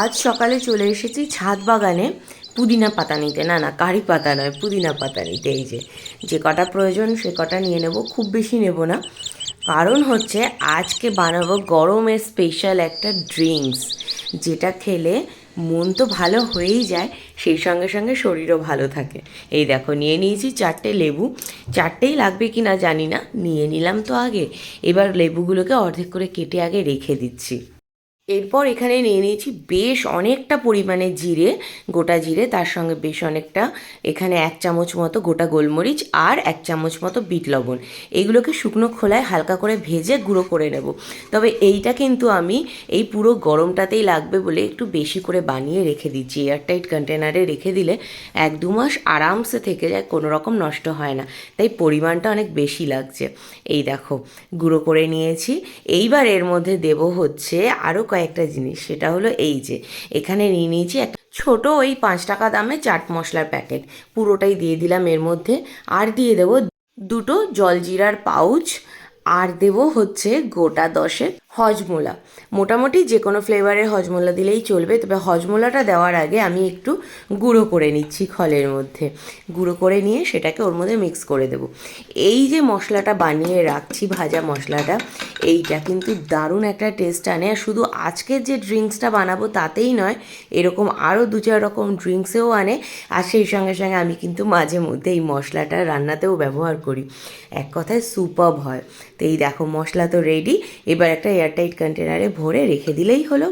আজ সকালে চলে এসেছি ছাদ বাগানে পুদিনা পাতা নিতে। না না, কারি পাতা নয়, পুদিনা পাতা নিতে। এই যে যে কটা প্রয়োজন সে কটা নিয়ে নেব, খুব বেশি নেব না। কারণ হচ্ছে আজকে বানাবো গরমের স্পেশাল একটা ড্রিঙ্কস যেটা খেলে মন তো ভালো হয়েই যায়, সেই সঙ্গে সঙ্গে শরীরও ভালো থাকে। এই দেখো, নিয়ে নিয়েছি চারটে লেবু। চারটেই লাগবে কি না জানি না, নিয়ে নিলাম তো আগে। এবার লেবুগুলোকে অর্ধেক করে কেটে আগে রেখে দিচ্ছি। এরপর এখানে নিয়ে নিয়েছি বেশ অনেকটা পরিমাণে জিরে, গোটা জিরে, তার সঙ্গে বেশ অনেকটা এখানে এক চামচ মতো গোটা গোলমরিচ আর এক চামচ মতো বিট লবণ। এগুলোকে শুকনো খোলায় হালকা করে ভেজে গুঁড়ো করে নেব। তবে এইটা কিন্তু আমি এই পুরো গরমটাতেই লাগবে বলে একটু বেশি করে বানিয়ে রেখে দিচ্ছি। এয়ারটাইট কন্টেনারে রেখে দিলে এক দু মাস আরামসে থেকে যায়, কোনো রকম নষ্ট হয় না। তাই পরিমাণটা অনেক বেশি লাগছে। এই দেখো, গুঁড়ো করে নিয়েছি। এইবার এর মধ্যে দেব হচ্ছে আরও কয়েকটা জিনিস, সেটা হলো এই যে, এখানে নিয়ে নিয়েছি একটা ছোট ওই পাঁচ টাকা দামে চাট মশলার প্যাকেট। পুরোটাই দিয়ে দিলাম এর মধ্যে। আর দিয়ে দেবো দুটো জলজিরার পাউচ। আর দেব হচ্ছে গোটা দশেক হজমোলা। মোটামুটি যে কোনো ফ্লেভারের হজমোলা দিলেই চলবে, তবে হজমোলাটা দেওয়ার আগে আমি একটু গুঁড়ো করে নিচ্ছি খলের মধ্যে। গুঁড়ো করে নিয়ে সেটাকে ওর মধ্যে মিক্স করে দেব। এই যে মশলাটা বানিয়ে রাখছি, ভাজা মশলাটা, এইটা কিন্তু দারুণ একটা টেস্ট আনে। আর শুধু আজকের যে ড্রিঙ্কসটা বানাবো তাতেই নয়, এরকম আরও দু চার রকম ড্রিঙ্কসেও আনে। আর সেই সঙ্গে সঙ্গে আমি কিন্তু মাঝে মধ্যে এই মশলাটা রান্নাতেও ব্যবহার করি। এক কথায় সুপাব হয়। তো এই দেখো মশলা তো রেডি এবার একটা এয়ারটাইট কন্টেনারে ভরে রেখে দিলেই হলো।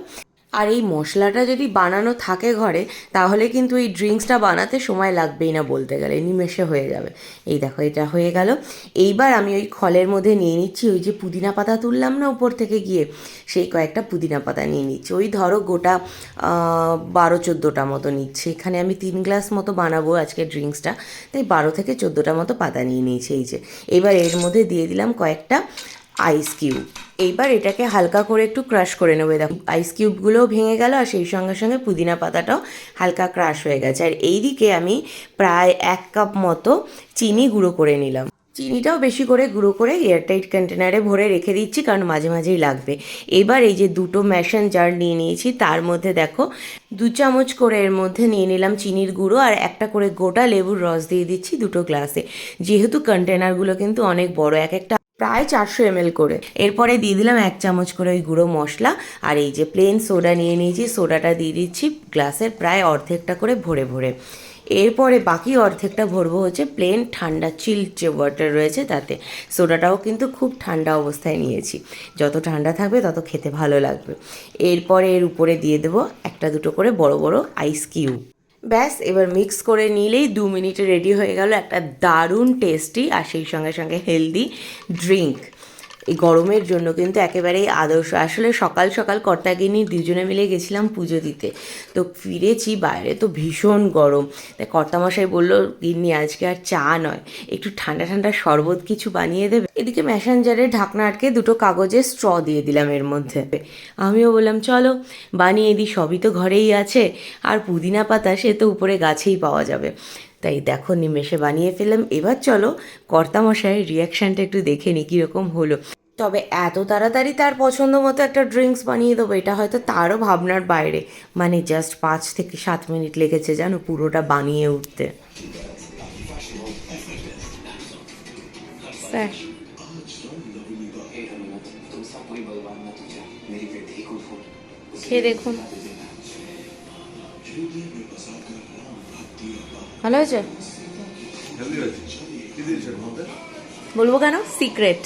আর এই মশলাটা যদি বানানো থাকে ঘরে, তাহলে কিন্তু এই ড্রিঙ্কসটা বানাতে সময় লাগবেই না বলতে গেলে, নিমেষে হয়ে যাবে। এই দেখো, এটা হয়ে গেল। এইবার আমি ওই খলের মধ্যে নিয়ে নিচ্ছি ওই যে পুদিনা পাতা তুললাম না উপর থেকে গিয়ে, সেই কয়েকটা পুদিনা পাতা নিয়ে নিচ্ছি। ওই ধরো গোটা বারো চোদ্দোটা মতো নিচ্ছি। এখানে আমি তিন গ্লাস মতো বানাবো আজকে ড্রিঙ্কসটা। তাই বারো থেকে চোদ্দোটা মতো পাতা নিয়ে নিয়েছি এই যে। এবার এর মধ্যে দিয়ে দিলাম কয়েকটা আইস কিউব। এইবার এটাকে হালকা করে একটু ক্রাশ করে নেব। এই দেখো আইস কিউবগুলোও ভেঙে গেল আর সেই সঙ্গে সঙ্গে পুদিনা পাতাটাও হালকা ক্রাশ হয়ে গেছে। আর এইদিকে আমি প্রায় এক কাপ মতো চিনি গুঁড়ো করে নিলাম। চিনিটাও বেশি করে গুঁড়ো করে এয়ারটাইট কন্টেনারে ভরে রেখে দিচ্ছি, কারণ মাঝে মাঝেই লাগবে। এবার এই যে দুটো ম্যাশন জার নিয়ে নিয়েছি, তার মধ্যে দেখো, দু চামচ করে এর মধ্যে নিয়ে নিলাম চিনির গুঁড়ো আর একটা করে গোটা লেবুর রস দিয়ে দিচ্ছি দুটো গ্লাসে যেহেতু কন্টেনারগুলো কিন্তু অনেক বড়, এক একটা প্রায় চারশো এমএল করে। এরপরে দিয়ে দিলাম এক চামচ করে ওই গুঁড়ো মশলা, আর এই যে প্লেন সোডা নিয়ে নিয়েছি সোডাটা দিয়ে দিচ্ছি গ্লাসের প্রায় অর্ধেকটা করে ভরে ভরে। এরপরে বাকি অর্ধেকটা ভরবো হচ্ছে প্লেন ঠান্ডা চিল যে ওয়াটার রয়েছে তাতে। সোডাটাও কিন্তু খুব ঠান্ডা অবস্থায় নিয়েছি। যত ঠান্ডা থাকবে তত খেতে ভালো লাগবে। এরপরে এর উপরে দিয়ে দেবো একটা দুটো করে বড় বড় আইস কিউব ব্যাস, এবার মিক্স করে নিলেই দু মিনিটে রেডি হয়ে গেল একটা দারুণ টেস্টি আর সেই সঙ্গে সঙ্গে হেলদি ড্রিঙ্ক এই গরমের জন্য কিন্তু একেবারেই আদর্শ। আসলে সকাল সকাল কর্তাগিনী দুজনে মিলে গেছিলাম পুজো দিতে। তো ফিরেছি বাইরে, তো ভীষণ গরম। তাই কর্তামশাই বলল, গিন্নি, আজকে আর চা নয়। একটু ঠান্ডা ঠান্ডা শরবত কিছু বানিয়ে দেবে? এদিকে ম্যাসেঞ্জারে ঢাকনা আটকে দুটো কাগজে স্ট্র দিয়ে দিলাম এর মধ্যে। আমিও বললাম, চলো, বানিয়ে দিই, সবই তো ঘরেই আছে। আর পুদিনা পাতা সে তো উপরে গাছেই পাওয়া যাবে। তাই দেখো, নিমেষে বানিয়ে ফেললাম। এবার চলো, কর্তামশাইয়ের রিয়াকশানটা একটু দেখে নি, কীরকম হলো। তবে এত তাড়াতাড়ি তার পছন্দ মতো একটা ড্রিঙ্কস বানিয়ে দেবো এটা হয়তো তারও ভাবনার বাইরে। মানে জাস্ট পাঁচ থেকে সাত মিনিট লেগেছে জানো পুরোটা বানিয়ে উঠতে। স্যার। খেয়ে দেখুন। ভালো হয়েছে? বলব কেন? সিক্রেট